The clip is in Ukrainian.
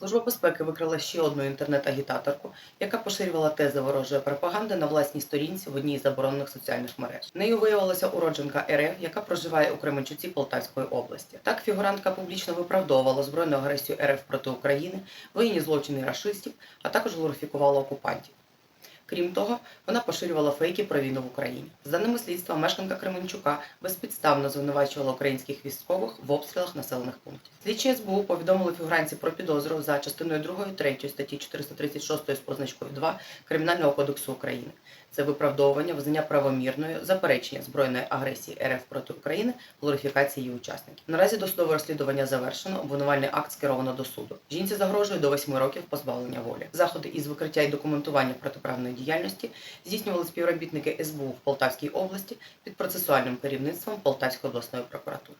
Служба безпеки викрила ще одну інтернет-агітаторку, яка поширювала тези ворожої пропаганди на власній сторінці в одній з заборонених соціальних мереж. Нею виявилася уродженка РФ, яка проживає у Кременчуці Полтавської області. Так фігурантка публічно виправдовувала збройну агресію РФ проти України, воєнні злочини рашистів, а також глорифікувала окупантів. Крім того, вона поширювала фейки про війну в Україні. За даними слідства, мешканка Кременчука безпідставно звинувачувала українських військових в обстрілах населених пунктів. Слідчі СБУ повідомили фігуранці про підозру за частиною 2 3 статті 436 з позначкою 2 Кримінального кодексу України. Це виправдовування, визнання правомірною, заперечення збройної агресії РФ проти України, глорифікації її учасників. Наразі досудове розслідування завершено, обвинувальний акт скеровано до суду. Жінці загрожує до 8 років позбавлення волі. Заходи із викриття і документування протиправної діяльності здійснювали співробітники СБУ в Полтавській області під процесуальним керівництвом Полтавської обласної прокуратури.